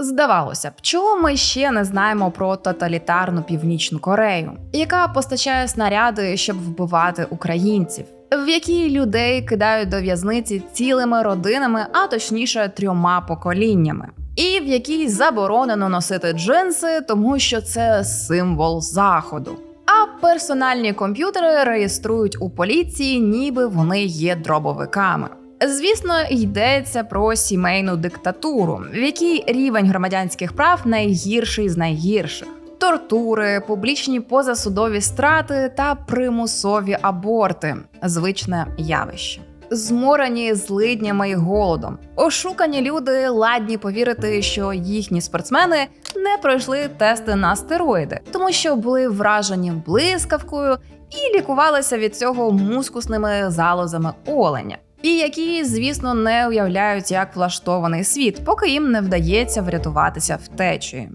Здавалося б, чого ми ще не знаємо про тоталітарну північну Корею, яка постачає снаряди, щоб вбивати українців, в якій людей кидають до в'язниці цілими родинами, а точніше трьома поколіннями, і в якій заборонено носити джинси, тому що це символ заходу. А персональні комп'ютери реєструють у поліції, ніби вони є дробовиками. Звісно, йдеться про сімейну диктатуру, в якій рівень громадянських прав найгірший з найгірших. Тортури, публічні позасудові страти та примусові аборти звичне явище. Зморені злиднями і голодом. Ошукані люди ладні повірити, що їхні спортсмени не пройшли тести на стероїди, тому що були вражені блискавкою і лікувалися від цього мускусними залозами оленя. І які, звісно, не уявляють, як влаштований світ, поки їм не вдається врятуватися втечею.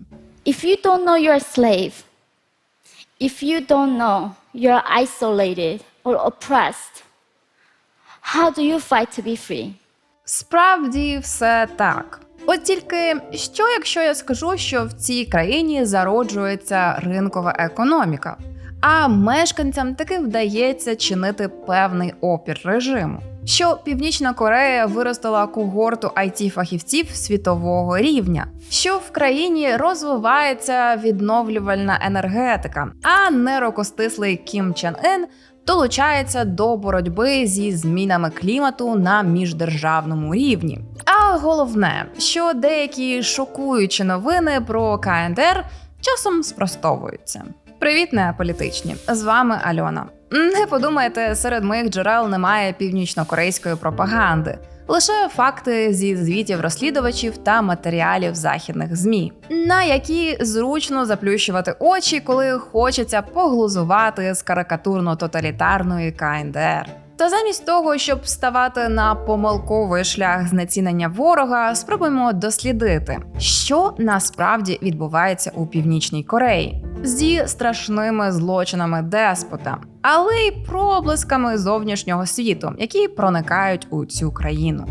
If you don't know you're a slave, if you don't know you're isolated or oppressed, how do you fight to be free? Справді все так. От тільки що, якщо я скажу, що в цій країні зароджується ринкова економіка, а мешканцям таки вдається чинити певний опір режиму. Що Північна Корея виростила когорту it фахівців світового рівня, що в країні розвивається відновлювальна енергетика, а нерокостислий Кім Чен Ін долучається до боротьби зі змінами клімату на міждержавному рівні. А головне, що деякі шокуючі новини про КНДР часом спростовуються. Привіт, неаполітичні! З вами Альона. Не подумайте, серед моїх джерел немає північно-корейської пропаганди. Лише факти зі звітів розслідувачів та матеріалів західних змі, на які зручно заплющувати очі, коли хочеться поглузувати з карикатурно-тоталітарної КНДР. Та замість того, щоб ставати на помилковий шлях знецінення ворога, спробуємо дослідити, що насправді відбувається у північній Кореї зі страшними злочинами деспота, але й проблисками зовнішнього світу, які проникають у цю країну.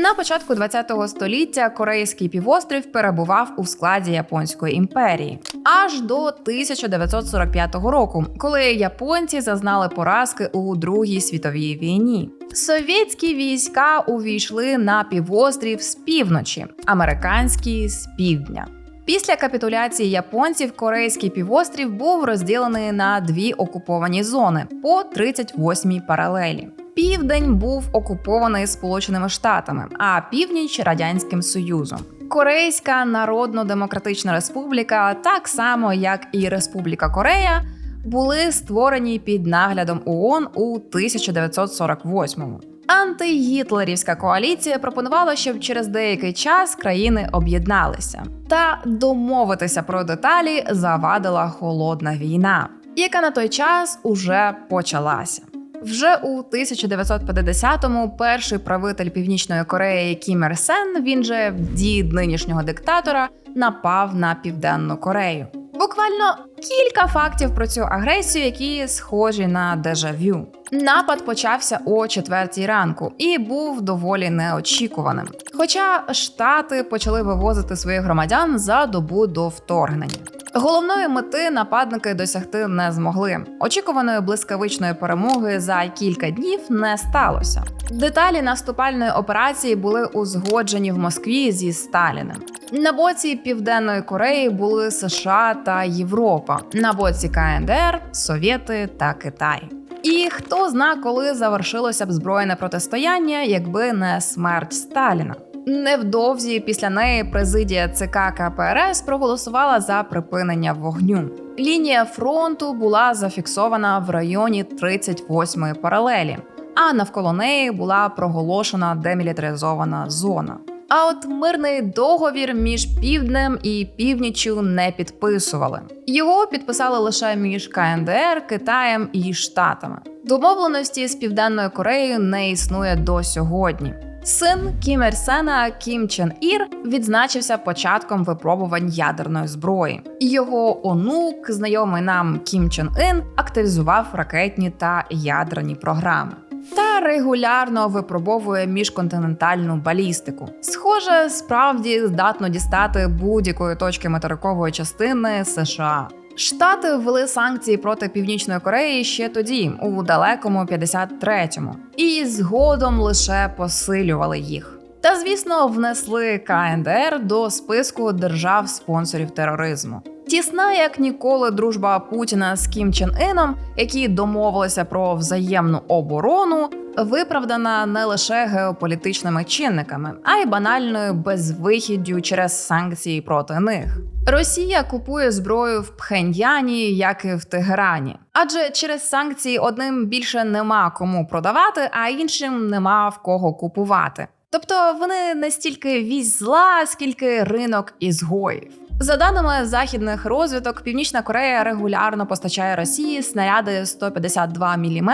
На початку ХХ століття Корейський півострів перебував у складі Японської імперії аж до 1945 року, коли японці зазнали поразки у Другій світовій війні. Совєтські війська увійшли на півострів з півночі, американські з півдня. Після капітуляції японців корейський півострів був розділений на дві окуповані зони по 38-й паралелі. Південь був окупований Сполученими Штатами, а північ радянським Союзом. Корейська Народно-Демократична Республіка, так само як і Республіка Корея, були створені під наглядом ООН у 1948-му. Антигітлерівська коаліція пропонувала, щоб через деякий час країни об'єдналися. Та домовитися про деталі завадила холодна війна, яка на той час уже почалася. Вже у 1950-му перший правитель Північної Кореї Кім Ір Сен, він же дід нинішнього диктатора, напав на Південну Корею. Буквально кілька фактів про цю агресію, які схожі на дежавю. Напад почався о четвертій ранку і був доволі неочікуваним. Хоча штати почали вивозити своїх громадян за добу до вторгнення. Головної мети нападники досягти не змогли. Очікуваної блискавичної перемоги за кілька днів не сталося. Деталі наступальної операції були узгоджені в Москві зі Сталіним. На боці Південної Кореї були США та Європа, на боці КНДР, Совєти та Китай. І хто зна, коли завершилося б збройне протистояння, якби не смерть Сталіна. Невдовзі після неї президія ЦК КПРС проголосувала за припинення вогню. Лінія фронту була зафіксована в районі 38-ї паралелі, а навколо неї була проголошена демілітаризована зона. А от мирний договір між півднем і північчю не підписували. Його підписали лише між КНДР, Китаєм і Штатами. Домовленості з Південною Кореєю не існує до сьогодні. Син Кім Ір Сена Кім Чен Ір відзначився початком випробувань ядерної зброї. Його онук, знайомий нам Кім Чен Ін, активізував ракетні та ядерні програми. Та регулярно випробовує міжконтинентальну балістику. Схоже, справді здатно дістати будь-якої точки материкової частини США. Штати ввели санкції проти Північної Кореї ще тоді, у далекому 53-му, і згодом лише посилювали їх. Та звісно, внесли КНДР до списку держав-спонсорів тероризму. Тісна як ніколи дружба Путіна з Кім Чен Іном, які домовилися про взаємну оборону, виправдана не лише геополітичними чинниками, а й банальною безвихіддю через санкції проти них. Росія купує зброю в Пхеньяні, як і в Тегерані, адже через санкції одним більше нема кому продавати, а іншим нема в кого купувати. Тобто вони не стільки вісь зла, скільки ринок ізгоїв. За даними західних розвиток, Північна Корея регулярно постачає Росії снаряди 152 мм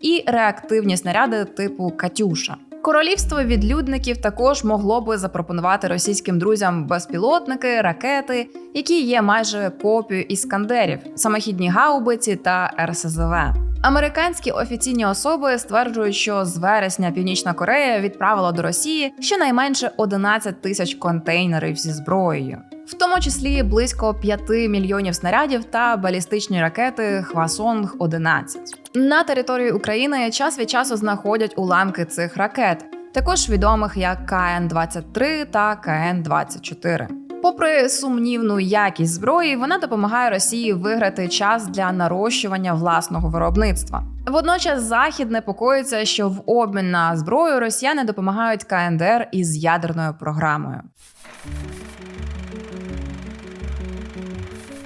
і реактивні снаряди типу Катюша. Королівство відлюдників також могло би запропонувати російським друзям безпілотники, ракети, які є майже копією іскандерів, самохідні гаубиці та РСЗВ. Американські офіційні особи стверджують, що з вересня Північна Корея відправила до Росії щонайменше 11 тисяч контейнерів зі зброєю, в тому числі близько 5 мільйонів снарядів та балістичні ракети Хвасонг 11 На території України час від часу знаходять уламки цих ракет, також відомих як КН-23 та КН-24. Попри сумнівну якість зброї, вона допомагає Росії виграти час для нарощування власного виробництва. Водночас Захід непокоїться, що в обмін на зброю росіяни допомагають КНДР із ядерною програмою.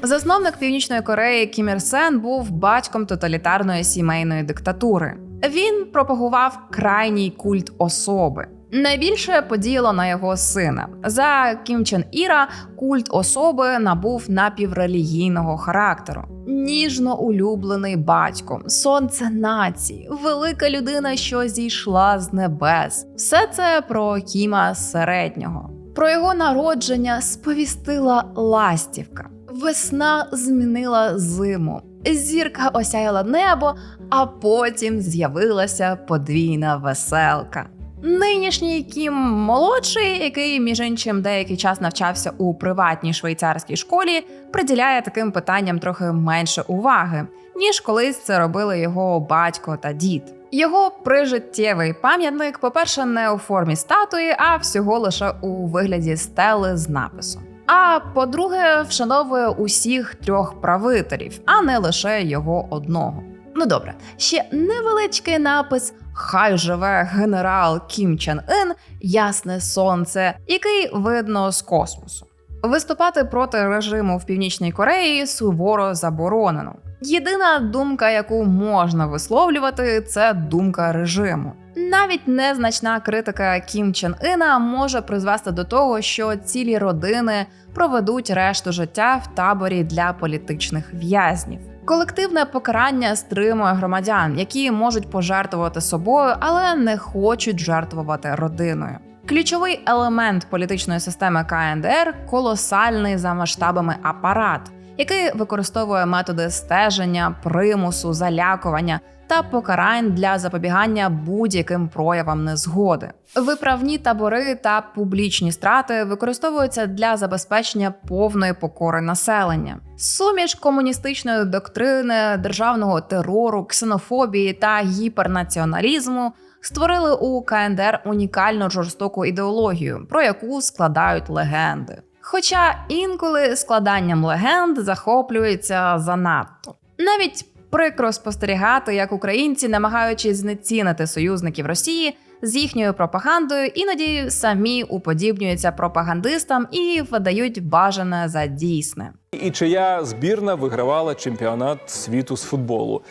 Засновник Північної Кореї Кім Ір Сен був батьком тоталітарної сімейної диктатури. Він пропагував крайній культ особи. Найбільше подіяло на його сина. За Кім Чен Іра культ особи набув напіврелігійного характеру. Ніжно улюблений батько, сонце нації, велика людина, що зійшла з небес. Все це про Кіма середнього. Про його народження сповістила ластівка. Весна змінила зиму. Зірка осяяла небо, а потім з'явилася подвійна веселка. Нинішній Кім молодший, який між іншим деякий час навчався у приватній швейцарській школі, приділяє таким питанням трохи менше уваги, ніж колись це робили його батько та дід. Його прижиттєвий пам'ятник, по-перше, не у формі статуї, а всього лише у вигляді стели з написом. А по-друге, вшановує усіх трьох правителів, а не лише його одного. Ну добре, ще невеличкий напис Хай живе генерал Кім Чен Ін, ясне сонце, який видно з космосу. Виступати проти режиму в Північній Кореї суворо заборонено. Єдина думка, яку можна висловлювати, це думка режиму. Навіть незначна критика Кім Чен Іна може призвести до того, що цілі родини проведуть решту життя в таборі для політичних в'язнів. Колективне покарання стримує громадян, які можуть пожертвувати собою, але не хочуть жертвувати родиною. Ключовий елемент політичної системи КНДР колосальний за масштабами апарат, який використовує методи стеження, примусу, залякування та покарань для запобігання будь-яким проявам незгоди. Виправні табори та публічні страти використовуються для забезпечення повної покори населення. Суміш комуністичної доктрини, державного терору, ксенофобії та гіпернаціоналізму створили у КНДР унікальну жорстоку ідеологію, про яку складають легенди. Хоча інколи складанням легенд захоплюється занадто. Навіть прикро спостерігати, як українці, намагаючись знецінити союзників Росії з їхньою пропагандою, іноді самі уподібнюються пропагандистам і видають бажане за дійсне. І чия збірна вигравала чемпіонат світу з футболу.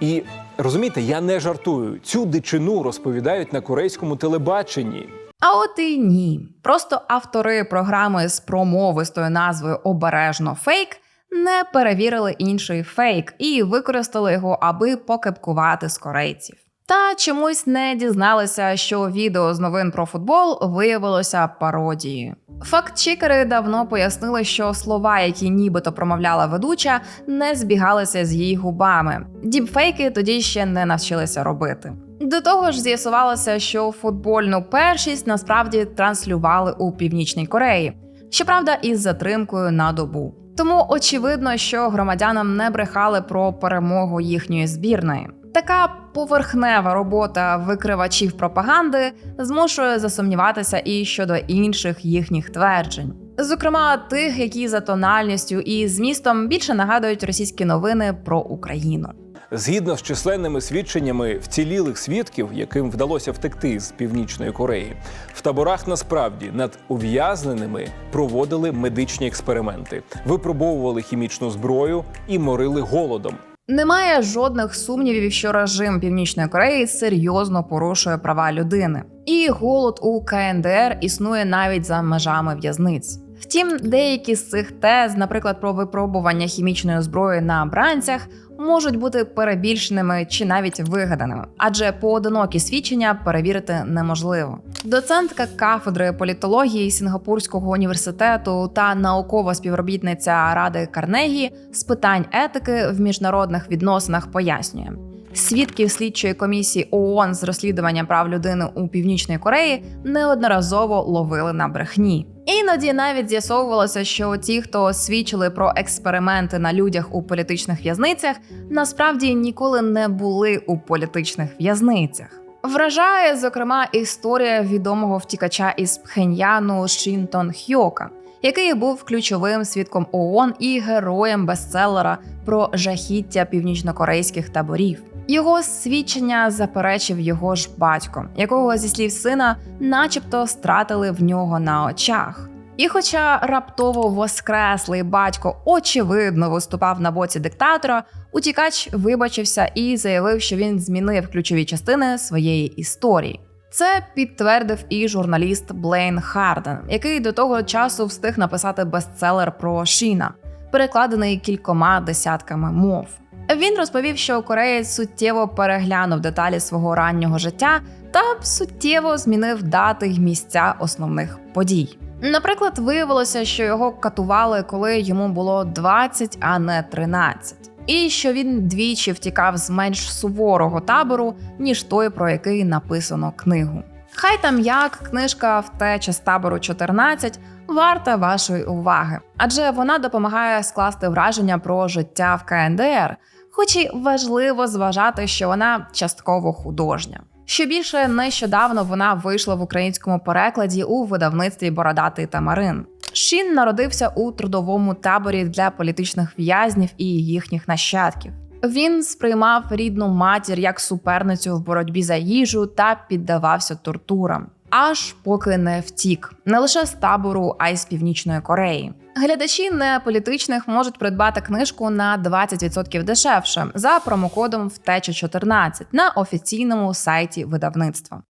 І розумієте, я не жартую. Цю дичину розповідають на корейському телебаченні. А от і ні. Просто автори програми з промовистою назвою Обережно фейк не перевірили інший фейк і використали його, аби покепкувати з корейців. Та чомусь не дізналися, що відео з новин про футбол виявилося пародією. Факт-чекери давно пояснили, що слова, які нібито промовляла ведуча, не збігалися з її губами. Діпфейки тоді ще не навчилися робити. До того ж, з'ясувалося, що футбольну першість насправді транслювали у північній Кореї, щоправда, із затримкою на добу. Тому очевидно, що громадянам не брехали про перемогу їхньої збірної. Така поверхнева робота викривачів пропаганди змушує засумніватися і щодо інших їхніх тверджень. Зокрема, тих, які за тональністю і змістом більше нагадують російські новини про Україну. Згідно з численними свідченнями вцілілих свідків, яким вдалося втекти з північної Кореї, в таборах насправді над ув'язненими проводили медичні експерименти, випробовували хімічну зброю і морили голодом. Немає жодних сумнівів, що режим Північної Кореї серйозно порушує права людини, і голод у КНДР існує навіть за межами в'язниць. Втім, деякі з цих тез, наприклад, про випробування хімічної зброї на бранцях, можуть бути перебільшеними чи навіть вигаданими, адже поодинокі свідчення перевірити неможливо. Доцентка кафедри політології Сінгапурського університету та наукова співробітниця Ради Карнегі з питань етики в міжнародних відносинах пояснює. Свідків слідчої комісії ООН з розслідування прав людини у Північній Кореї неодноразово ловили на брехні. Іноді навіть з'ясовувалося, що ті, хто свідчили про експерименти на людях у політичних в'язницях, насправді ніколи не були у політичних в'язницях. Вражає, зокрема, історія відомого втікача із Пхеньяну Шінтон Хьока, який був ключовим свідком ООН і героєм бестселера про жахіття північнокорейських таборів. Його свідчення заперечив його ж батько, якого зі слів сина, начебто, стратили в нього на очах. І, хоча раптово воскреслий батько очевидно виступав на боці диктатора, утікач вибачився і заявив, що він змінив ключові частини своєї історії. Це підтвердив і журналіст Блейн Харден, який до того часу встиг написати бестселер про Шіна, перекладений кількома десятками мов. Він розповів, що кореєць суттєво переглянув деталі свого раннього життя та суттєво змінив дати й місця основних подій. Наприклад, виявилося, що його катували, коли йому було 20, а не 13. І що він двічі втікав з менш суворого табору, ніж той, про який написано книгу. Хай там як книжка втеча з табору 14 варта вашої уваги, адже вона допомагає скласти враження про життя в КНДР, хоч і важливо зважати, що вона частково художня. Що більше нещодавно вона вийшла в українському перекладі у видавництві Бородатий Тамарин. Шін народився у трудовому таборі для політичних в'язнів і їхніх нащадків. Він сприймав рідну матір як суперницю в боротьбі за їжу та піддавався тортурам, аж поки не втік не лише з табору, а й з північної Кореї. Глядачі неполітичних можуть придбати книжку на 20% дешевше за промокодом втеча 14 на офіційному сайті видавництва.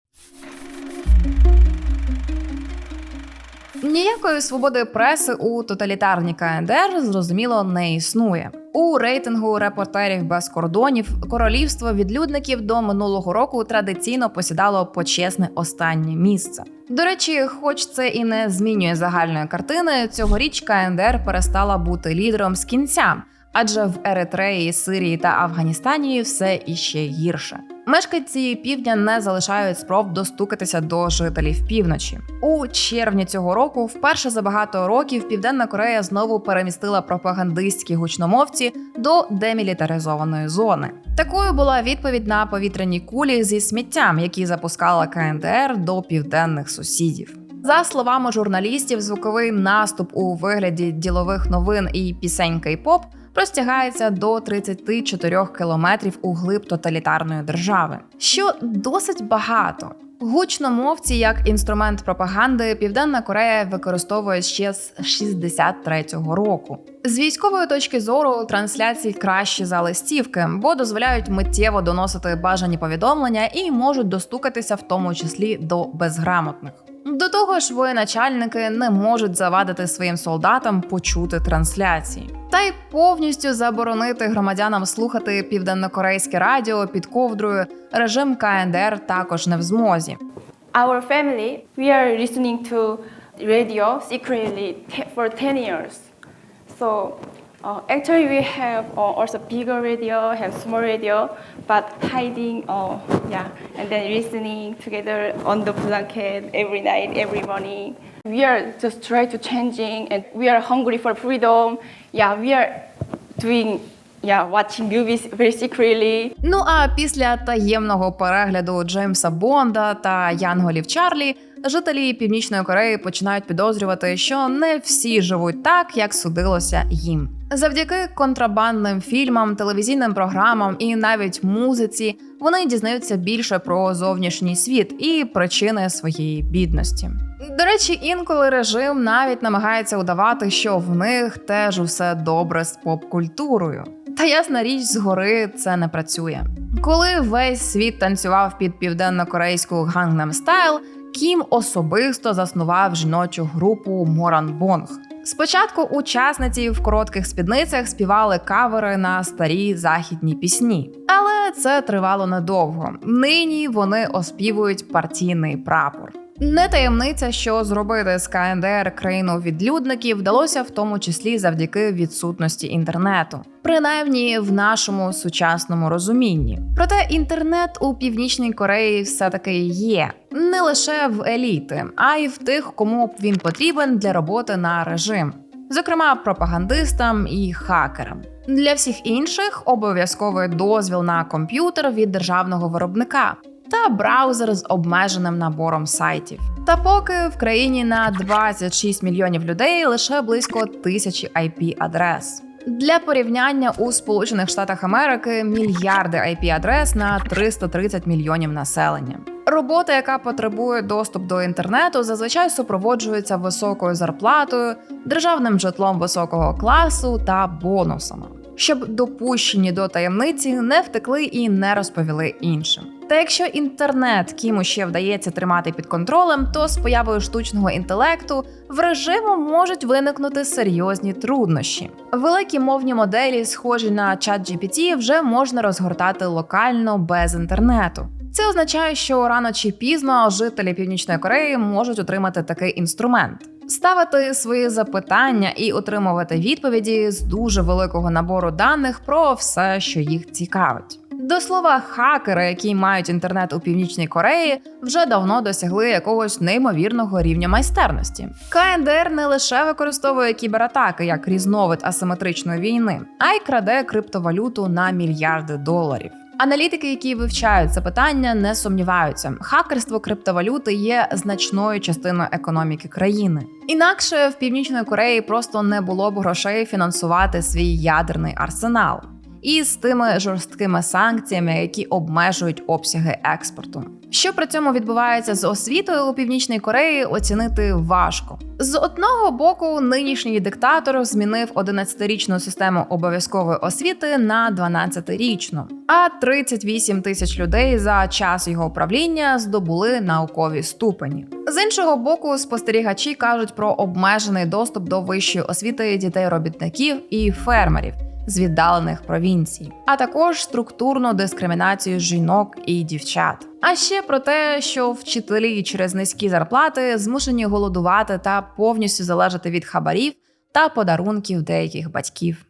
Ніякої свободи преси у тоталітарній КНДР зрозуміло не існує. У рейтингу репортерів без кордонів королівство відлюдників до минулого року традиційно посідало почесне останнє місце. До речі, хоч це і не змінює загальної картини, цьогоріч КНДР перестала бути лідером з кінця, адже в Еритреї, Сирії та Афганістані все іще гірше. Мешканці півдня не залишають спроб достукатися до жителів півночі. У червні цього року, вперше за багато років, Південна Корея знову перемістила пропагандистські гучномовці до демілітаризованої зони. Такою була відповідь на повітряні кулі зі сміттям, які запускала КНДР до південних сусідів. За словами журналістів, звуковий наступ у вигляді ділових новин і пісень кей-поп простягається до 34 кілометрів у глиб тоталітарної держави, що досить багато. Гучномовці як інструмент пропаганди Південна Корея використовує ще з 63-го року. З військової точки зору трансляції кращі за листівки, бо дозволяють миттєво доносити бажані повідомлення і можуть достукатися в тому числі до безграмотних. До того ж, воєначальники не можуть завадити своїм солдатам почути трансляції. Та й повністю заборонити громадянам слухати південнокорейське радіо під ковдрою режим КНДР також не в змозі. Our family, we are listening to radio secretly for 10 years. So uh, actually we have uh, also bigger radio, have small radio, but hiding, uh, yeah, and then listening together on the blanket every night, every morning. We are just trying to changing and we are hungry for freedom. Yeah, we are doing, yeah, watching movies very secretly. Ну а після таємного перегляду Джеймса Бонда та Янголів Чарлі жителі Північної Кореї починають підозрювати, що не всі живуть так, як судилося їм. Завдяки контрабандним фільмам, телевізійним програмам і навіть музиці вони дізнаються більше про зовнішній світ і причини своєї бідності. До речі, інколи режим навіть намагається удавати, що в них теж усе добре з поп-культурою. Та ясна річ, згори це не працює. Коли весь світ танцював під південно-корейську Gangnam Style, Кім особисто заснував жіночу групу Моранбонг. Спочатку учасниці в коротких спідницях співали кавери на старі західні пісні, але це тривало недовго. Нині вони оспівують партійний прапор. Не таємниця, що зробити з КНДР країну відлюдників вдалося в тому числі завдяки відсутності інтернету, принаймні в нашому сучасному розумінні. Проте інтернет у північній Кореї все таки є не лише в еліти, а й в тих, кому він потрібен для роботи на режим, зокрема пропагандистам і хакерам. Для всіх інших обов'язковий дозвіл на комп'ютер від державного виробника та браузер з обмеженим набором сайтів. Та поки в країні на 26 мільйонів людей лише близько тисячі IP-адрес. Для порівняння у Сполучених Штатах Америки мільярди IP-адрес на 330 мільйонів населення. Робота, яка потребує доступ до інтернету, зазвичай супроводжується високою зарплатою, державним житлом високого класу та бонусами, щоб допущені до таємниці не втекли і не розповіли іншим. Та якщо інтернет кіму ще вдається тримати під контролем, то з появою штучного інтелекту в режиму можуть виникнути серйозні труднощі. Великі мовні моделі, схожі на ChatGPT, вже можна розгортати локально без інтернету. Це означає, що рано чи пізно жителі Північної Кореї можуть отримати такий інструмент. Ставити свої запитання і отримувати відповіді з дуже великого набору даних про все, що їх цікавить. До слова, хакери, які мають інтернет у північній Кореї, вже давно досягли якогось неймовірного рівня майстерності. КНДР не лише використовує кібератаки як різновид асиметричної війни, а й краде криптовалюту на мільярди доларів. Аналітики, які вивчають це питання, не сумніваються. Хакерство криптовалюти є значною частиною економіки країни. Інакше в північної Кореї просто не було б грошей фінансувати свій ядерний арсенал. І з тими жорсткими санкціями, які обмежують обсяги експорту. Що при цьому відбувається з освітою у північній Кореї, оцінити важко. З одного боку, нинішній диктатор змінив 11-річну систему обов'язкової освіти на 12-річну, а 38 тисяч людей за час його правління здобули наукові ступені. З іншого боку, спостерігачі кажуть про обмежений доступ до вищої освіти дітей робітників і фермерів з віддалених провінцій, а також структурну дискримінацію жінок і дівчат. А ще про те, що вчителі через низькі зарплати змушені голодувати та повністю залежати від хабарів та подарунків деяких батьків.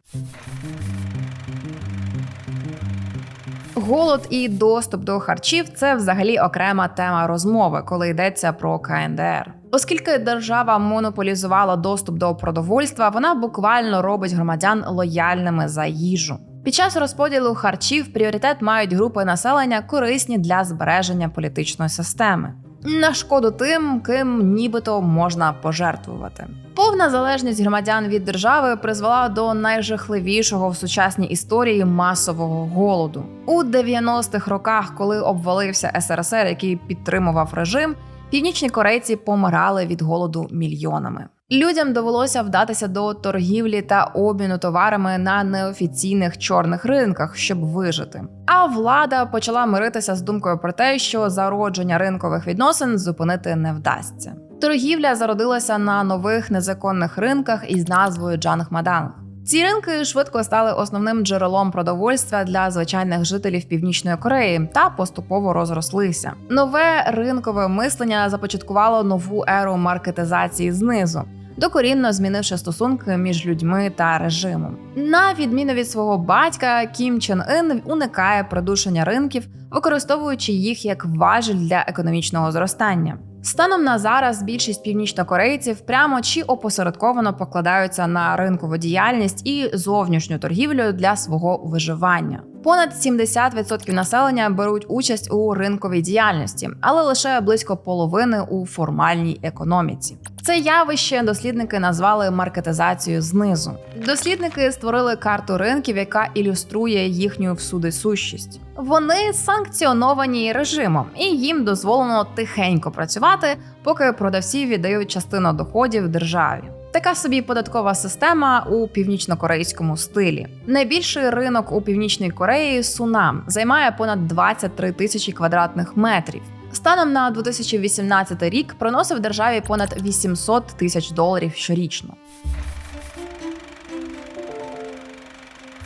Голод і доступ до харчів це взагалі окрема тема розмови, коли йдеться про КНДР. Оскільки держава монополізувала доступ до продовольства, вона буквально робить громадян лояльними за їжу. Під час розподілу харчів пріоритет мають групи населення корисні для збереження політичної системи. На шкоду тим, ким нібито можна пожертвувати. Повна залежність громадян від держави призвела до найжахливішого в сучасній історії масового голоду у 90-х роках, коли обвалився СРСР, який підтримував режим. Північні корейці помирали від голоду мільйонами. Людям довелося вдатися до торгівлі та обміну товарами на неофіційних чорних ринках, щоб вижити. А влада почала миритися з думкою про те, що зародження ринкових відносин зупинити не вдасться. Торгівля зародилася на нових незаконних ринках із назвою Джангмаданг. Ці ринки швидко стали основним джерелом продовольства для звичайних жителів Північної Кореї та поступово розрослися. Нове ринкове мислення започаткувало нову еру маркетизації знизу, докорінно змінивши стосунки між людьми та режимом. На відміну від свого батька, Кім Чен Ін уникає придушення ринків, використовуючи їх як важіль для економічного зростання. Станом на зараз більшість північнокорейців прямо чи опосередковано покладаються на ринкову діяльність і зовнішню торгівлю для свого виживання. Понад 70% населення беруть участь у ринковій діяльності, але лише близько половини у формальній економіці. Це явище дослідники назвали маркетизацією знизу. Дослідники створили карту ринків, яка ілюструє їхню всюдисущість. Вони санкціоновані режимом, і їм дозволено тихенько працювати, поки продавці віддають частину доходів державі. Така собі податкова система у північно-корейському стилі. Найбільший ринок у північній Кореї Сунам займає понад 23 тисячі квадратних метрів. Станом на 2018 рік приносив державі понад 800 тисяч доларів щорічно.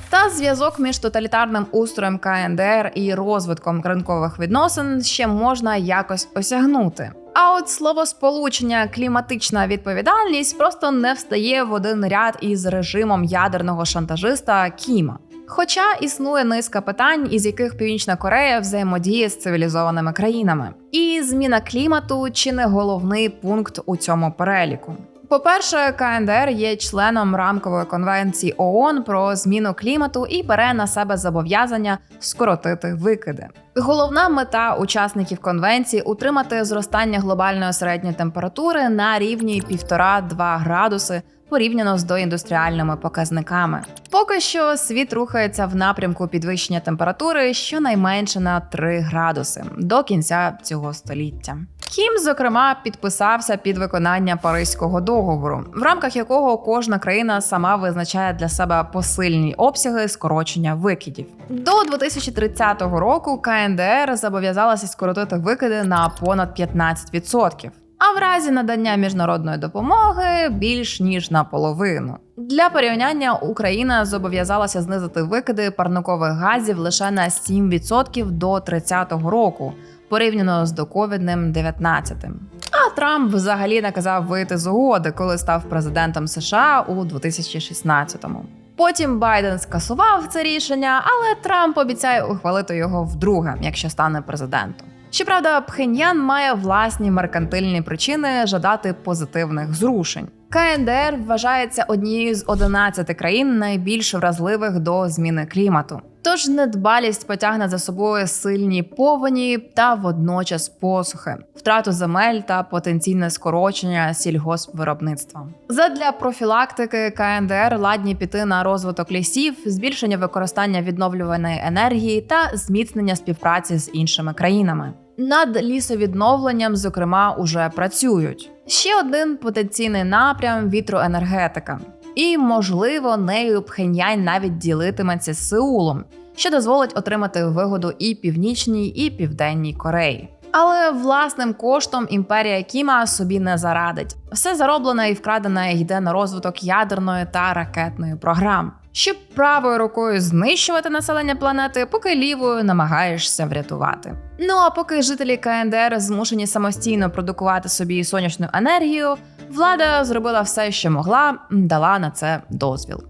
Та зв'язок між тоталітарним устроєм КНДР і розвитком ринкових відносин ще можна якось осягнути. А от словосполучення кліматична відповідальність просто не встає в один ряд із режимом ядерного шантажиста Кіма. Хоча існує низка питань, із яких Північна Корея взаємодіє з цивілізованими країнами, і зміна клімату чи не головний пункт у цьому переліку. По-перше, КНДР є членом рамкової конвенції ООН про зміну клімату і бере на себе зобов'язання скоротити викиди. Головна мета учасників конвенції утримати зростання глобальної середньої температури на рівні 1,5-2 градуси порівняно з доіндустріальними показниками. Поки що світ рухається в напрямку підвищення температури щонайменше на 3 градуси до кінця цього століття. Кім, зокрема, підписався під виконання Паризького договору, в рамках якого кожна країна сама визначає для себе посильні обсяги скорочення викидів. До 2030 року КНДР зобов'язалася скоротити викиди на понад 15%. А в разі надання міжнародної допомоги більш ніж наполовину. Для порівняння Україна зобов'язалася знизити викиди парникових газів лише на 7% до 30-го року, порівняно з доковідним 19-м. А Трамп взагалі наказав вийти з угоди, коли став президентом США у 2016-му. Потім Байден скасував це рішення, але Трамп обіцяє ухвалити його вдруге, якщо стане президентом. Щоправда, Пхеньян має власні меркантильні причини жадати позитивних зрушень. КНДР вважається однією з 11 країн найбільш вразливих до зміни клімату. Тож недбалість потягне за собою сильні повені та водночас посухи, втрату земель та потенційне скорочення сільгоспвиробництва. Задля профілактики КНДР ладні піти на розвиток лісів, збільшення використання відновлюваної енергії та зміцнення співпраці з іншими країнами. Над лісовідновленням, зокрема, уже працюють. Ще один потенційний напрям вітроенергетика. І, можливо, нею Пхеньянь навіть ділитиметься з Сеулом, що дозволить отримати вигоду і північній, і південній Кореї. Але власним коштом імперія Кіма собі не зарадить. Все зароблене і вкрадене йде на розвиток ядерної та ракетної програм. Щоб правою рукою знищувати населення планети, поки лівою намагаєшся врятувати. Ну а поки жителі КНДР змушені самостійно продукувати собі сонячну енергію, влада зробила все, що могла, дала на це дозвіл.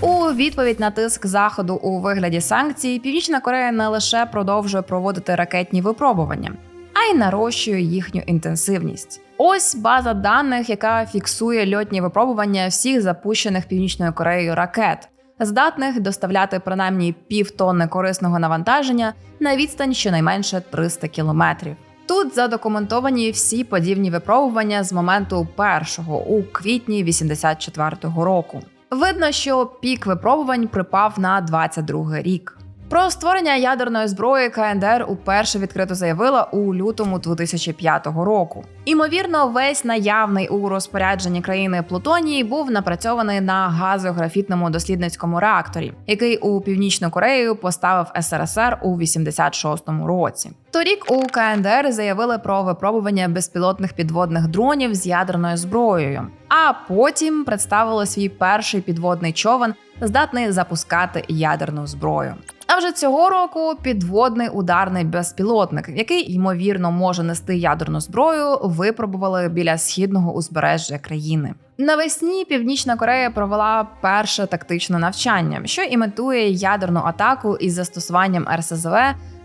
У відповідь на тиск заходу у вигляді санкцій, Північна Корея не лише продовжує проводити ракетні випробування, а й нарощує їхню інтенсивність. Ось база даних, яка фіксує льотні випробування всіх запущених Північною Кореєю ракет, здатних доставляти принаймні півтонни корисного навантаження на відстань щонайменше 300 кілометрів. Тут задокументовані всі подібні випробування з моменту першого у квітні 84-го року. Видно, що пік випробувань припав на 22 рік. Про створення ядерної зброї КНДР уперше відкрито заявила у лютому 2005 року. Імовірно, весь наявний у розпорядженні країни плутоній був напрацьований на газографітному дослідницькому реакторі, який у північну Корею поставив СРСР у 86-му році. Торік у КНДР заявили про випробування безпілотних підводних дронів з ядерною зброєю, а потім представили свій перший підводний човен, здатний запускати ядерну зброю. А вже цього року підводний ударний безпілотник, який ймовірно може нести ядерну зброю, випробували біля східного узбережжя країни. Навесні Північна Корея провела перше тактичне навчання, що імітує ядерну атаку із застосуванням РСЗВ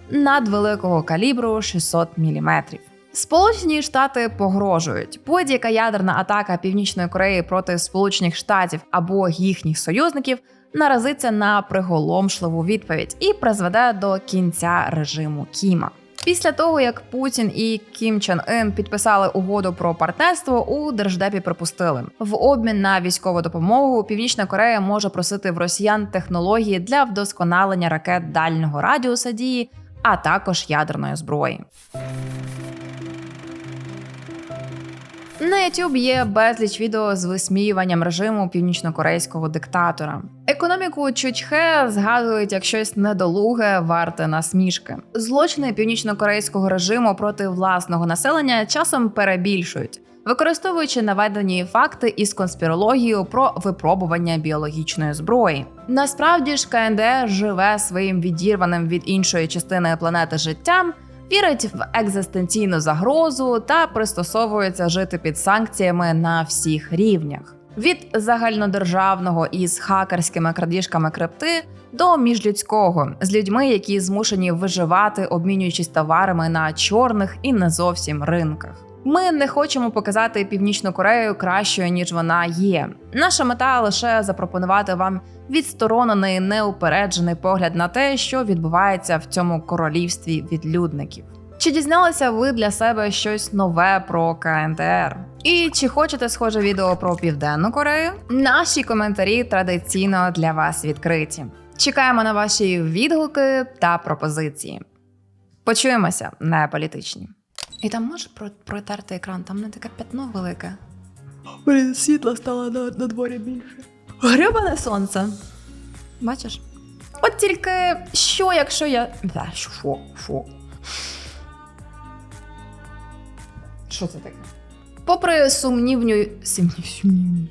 надвеликого калібру 600 мм. Сполучені Штати погрожують, будь-яка ядерна атака Північної Кореї проти Сполучених Штатів або їхніх союзників наразиться на приголомшливу відповідь і призведе до кінця режиму Кіма. Після того, як Путін і Кім Чен Ін підписали угоду про партнерство, у держдепі припустили в обмін на військову допомогу. Північна Корея може просити в росіян технології для вдосконалення ракет дальнього радіуса дії, а також ядерної зброї. На YouTube є безліч відео з висміюванням режиму північнокорейського диктатора. Економіку Чучхе згадують як щось недолуге, варте насмішки. Злочини північнокорейського режиму проти власного населення часом перебільшують. Використовуючи наведені факти із конспірологією про випробування біологічної зброї, насправді ж КНДР живе своїм відірваним від іншої частини планети життям, вірить в екзистенційну загрозу та пристосовується жити під санкціями на всіх рівнях. Від загальнодержавного із хакерськими крадіжками крипти до міжлюдського з людьми, які змушені виживати, обмінюючись товарами на чорних і не зовсім ринках. Ми не хочемо показати Північну Корею кращою ніж вона є. Наша мета лише запропонувати вам відсторонений неупереджений погляд на те, що відбувається в цьому королівстві відлюдників. Чи дізналися ви для себе щось нове про КНДР? І чи хочете схоже відео про Південну Корею? Наші коментарі традиційно для вас відкриті. Чекаємо на ваші відгуки та пропозиції. Почуємося, не політичні. І там можеш про- протерти екран, там не таке пятно велике. Блін, світла стало на, на дворі більше. Гребане сонце. Бачиш? От тільки що, якщо я. Да, що, що? Що це таке? Попри сумнівню. Сумнів, сумнівні.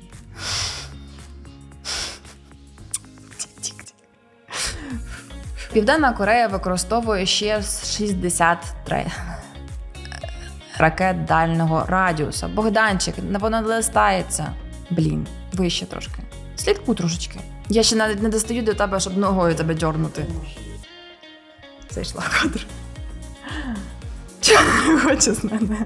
Південна Корея використовує ще 63 ракет дальнього радіуса. Богданчик, воно не листається. Блін, вище трошки. Слідку трошечки. Я ще навіть не достаю до тебе, щоб ногою тебе дьорнути. Зайшла в кадр. Чого не хоче з мене?